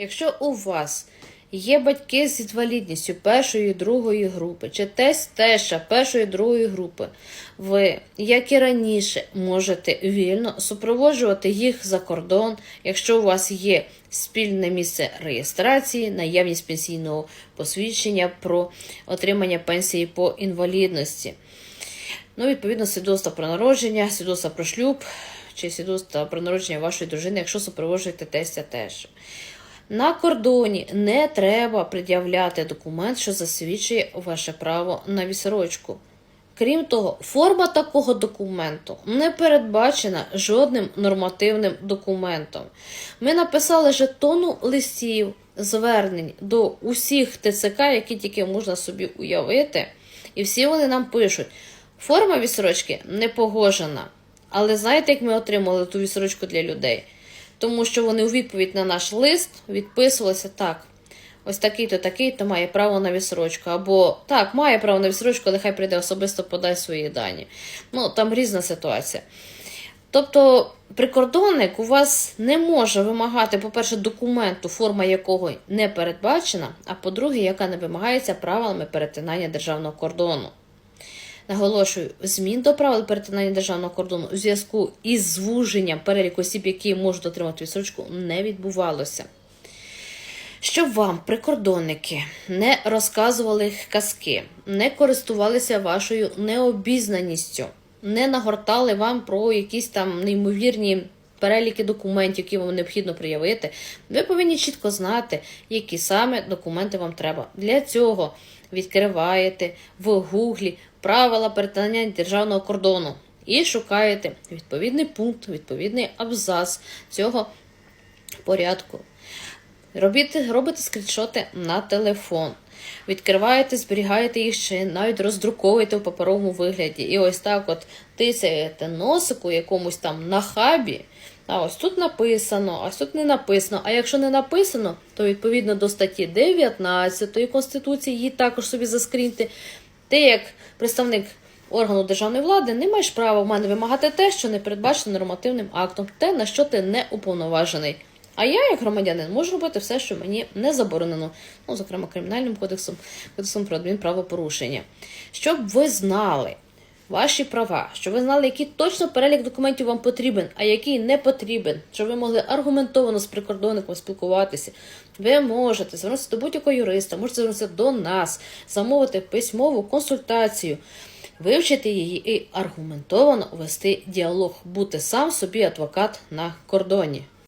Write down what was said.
Якщо у вас є батьки з інвалідністю першої і другої групи, чи тесть теша першої і другої групи, ви, як і раніше, можете вільно супроводжувати їх за кордон, якщо у вас є спільне місце реєстрації, наявність пенсійного посвідчення про отримання пенсії по інвалідності. Ну, відповідно, свідоцтво про народження, свідоцтво про шлюб чи свідоцтво про народження вашої дружини, якщо супроводжуєте тестя теж. На кордоні не треба пред'являти документ, що засвідчує ваше право на відсрочку. Крім того, форма такого документу не передбачена жодним нормативним документом. Ми написали жетону листів, звернень до усіх ТЦК, які тільки можна собі уявити, і всі вони нам пишуть: форма відсрочки не погоджена. Але знаєте, як ми отримали ту відсрочку для людей? Тому що вони у відповідь на наш лист відписувалися так. Ось такий-то, такий-то має право на відсрочку. Або так, має право на відсрочку, але хай прийде особисто подасть свої дані. Ну, там різна ситуація. Тобто, прикордонник у вас не може вимагати, по-перше, документу, форма якого не передбачена, а по-друге, яка не вимагається правилами перетинання державного кордону. Наголошую, змін до правил перетинання державного кордону у зв'язку із звуженням переліку осіб, які можуть отримати відсрочку, не відбувалося. Щоб вам, прикордонники, не розказували казки, не користувалися вашою необізнаністю, не нагортали вам про якісь там неймовірні переліки документів, які вам необхідно приявити, ви повинні чітко знати, які саме документи вам треба. Для цього відкриваєте в гуглі правила перетинання державного кордону і шукаєте відповідний пункт, відповідний абзац цього порядку. Робіть, робите скріншоти на телефон. Відкриваєте, зберігаєте їх чи навіть роздруковуєте в паперовому вигляді. І ось так от тисяєте носику якомусь там на хабі. А ось тут написано, а ось тут не написано. А якщо не написано, то відповідно до статті 19 Конституції її також собі заскріньте. Ти, як представник органу державної влади, не маєш права в мене вимагати те, що не передбачено нормативним актом, те, на що ти не уповноважений. А я, як громадянин, можу робити все, що мені не заборонено, ну, зокрема, кримінальним кодексом, кодексом про адмінправопорушення. Щоб ви знали ваші права, щоб ви знали, який точно перелік документів вам потрібен, а який не потрібен, щоб ви могли аргументовано з прикордонником спілкуватися. Ви можете звернутися до будь-якого юриста, можете звернутися до нас, замовити письмову консультацію. Вивчити її і аргументовано вести діалог, бути сам собі адвокат на кордоні.